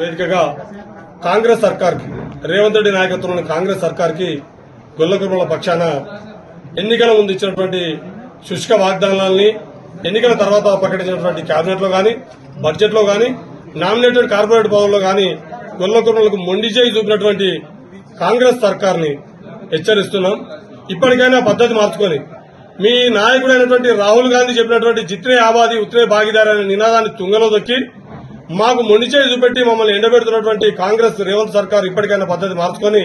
వేదికగా కాంగ్రెస్ సర్కార్కి రేవంత్ రెడ్డి నాయకత్వంలోని కాంగ్రెస్ సర్కార్కి గొల్లకుర్మల పక్షాన ఎన్నికల ముందు ఇచ్చినటువంటి శుష్క వాగ్దానాలని ఎన్నికల తర్వాత ప్రకటించినటువంటి కేబినెట్లో గాని బడ్జెట్లో గాని నామినేటెడ్ కార్పొరేట్ పదవుల్లో గాని గొల్లకుర్మలకు మొండి చేయి చూపినటువంటి కాంగ్రెస్ సర్కార్ని హెచ్చరిస్తున్నాం. ఇప్పటికైనా పద్ధతి మార్చుకొని మీ నాయకుడైనటువంటి రాహుల్ గాంధీ చెప్పినటువంటి జిత్రే ఆబాది ఉత్రే భాగీదారి అనే నినాదాన్ని తుంగలో దొక్కి మాకు మొండిచేయి చూపెట్టి మమ్మల్ని ఎండబెడుతున్నటువంటి కాంగ్రెస్ రేవంత్ సర్కార్ ఇప్పటికైనా పద్ధతి మార్చుకొని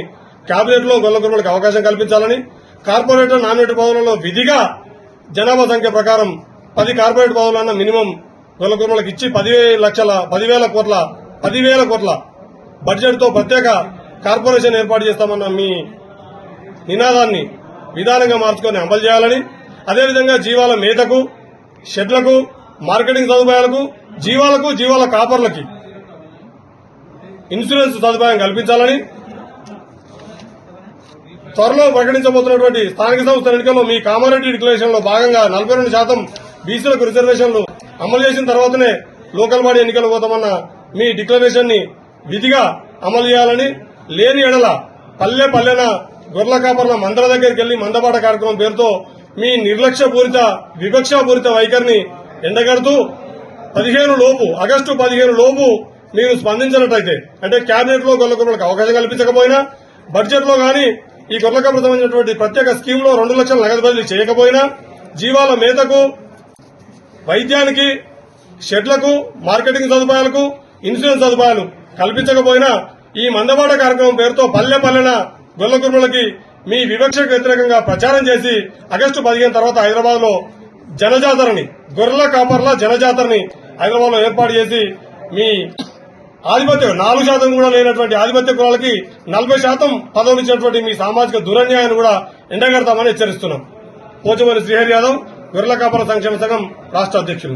కేబినెట్లో గొల్లకుర్మలకు అవకాశం కల్పించాలని కార్పొరేటర్ నామినేట్ పదవులలో విధిగా జనాభా సంఖ్య ప్రకారం పది కార్పొరేట్ పదవులన్న మినిమం గొల్లకుర్మలకు ఇచ్చి పదివేల లక్షల పదివేల కోట్ల పదివేల కోట్ల బడ్జెట్తో ప్రత్యేక కార్పొరేషన్ ఏర్పాటు చేస్తామన్న మీ నినాదాన్ని విధానంగా మార్చుకొని అమలు చేయాలని అదేవిధంగా జీవాల మేతకు షెడ్లకు మార్కెటింగ్ సదుపాయాలకు జీవాలకు జీవాల కాపర్లకి ఇన్సూరెన్స్ సదుపాయం కల్పించాలని త్వరలో ప్రకటించబోతున్నటువంటి స్థానిక సంస్థల ఎన్నికల్లో మీ కామారెడ్డి డిక్లరేషన్లో భాగంగా నలభై రెండు శాతం బీసీలకు రిజర్వేషన్లు అమలు చేసిన తర్వాతనే లోకల్ బాడీ ఎన్నికలు పోతామన్న మీ డిక్లరేషన్ని విధిగా అమలు చేయాలని లేని ఎడల పల్లె పల్లెన గొర్రెల కాపర్ల మందల దగ్గరికి వెళ్ళి మందపాట కార్యక్రమం పేరుతో మీ నిర్లక్ష్యపూరిత వివక్షపూరిత వైఖరిని ఎండగడుతూ పదిహేను లోపు ఆగస్టు పదిహేను లోపు మీరు స్పందించినట్లయితే అంటే కేబినెట్లో గొల్లకుర్మలకు అవకాశం కల్పించకపోయినా బడ్జెట్లో గాని ఈ గొర్రెలకు సంబంధించినటువంటి ప్రత్యేక స్కీమ్లో రెండు లక్షల నగదు బదిలీ చేయకపోయినా జీవాల మేతకు వైద్యానికి షెడ్లకు మార్కెటింగ్ సదుపాయాలకు ఇన్సూరెన్స్ సదుపాయాలు కల్పించకపోయినా ఈ మందవాడ కార్యక్రమం పేరుతో పల్లె పల్లెన గొల్లకుర్మలకి మీ వివక్షకు వ్యతిరేకంగా ప్రచారం చేసి ఆగస్టు పదిహేను తర్వాత హైదరాబాద్లో జనజాతరని గొర్రెల కాపర్ల జనజాతరని హైదరాబాద్లో ఏర్పాటు చేసి మీ ఆధిపత్యం నాలుగు శాతం కూడా లేనటువంటి ఆధిపత్య కులాలకి నలభై శాతం పదవులు ఇచ్చినటువంటి మీ సామాజిక దురన్యాయాన్ని కూడా ఎండగడతామని హెచ్చరిస్తున్నాం. పోచమల్లి శ్రీహరి యాదవ్ గొర్రెల కాపర సంక్షేమ సంఘం రాష్ట్ర అధ్యక్షులు.